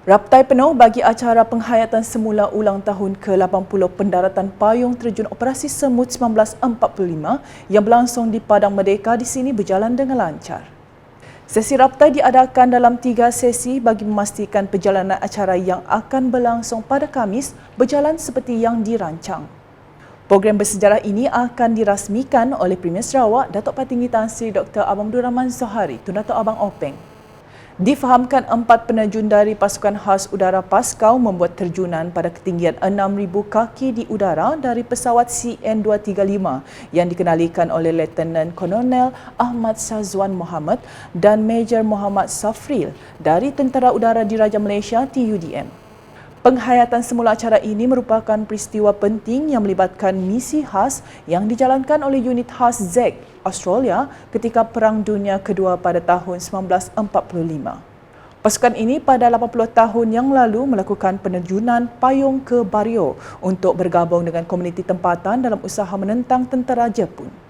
Raptai penuh bagi acara penghayatan semula ulang tahun ke-80 pendaratan payung terjun operasi semut 1945 yang berlangsung di Padang Merdeka di sini berjalan dengan lancar. Sesi raptai diadakan dalam tiga sesi bagi memastikan perjalanan acara yang akan berlangsung pada Kamis berjalan seperti yang dirancang. Program bersejarah ini akan dirasmikan oleh Premier Sarawak Datuk Patinggi Tan Sri Dr. Abang Abdul Rahman Zohari, Tun Abang Openg. Difahamkan empat penerjun dari pasukan khas udara Paskau membuat terjunan pada ketinggian 6,000 kaki di udara dari pesawat CN-235 yang dikenalikan oleh Letenen Kolonel Ahmad Sazwan Muhammad dan Major Muhammad Safril dari Tentera Udara Diraja Malaysia TUDM. Penghayatan semula acara ini merupakan peristiwa penting yang melibatkan misi khas yang dijalankan oleh unit khas ZEC Australia ketika Perang Dunia Kedua pada tahun 1945. Pasukan ini pada 80 tahun yang lalu melakukan penerjunan payung ke Bario untuk bergabung dengan komuniti tempatan dalam usaha menentang tentera Jepun.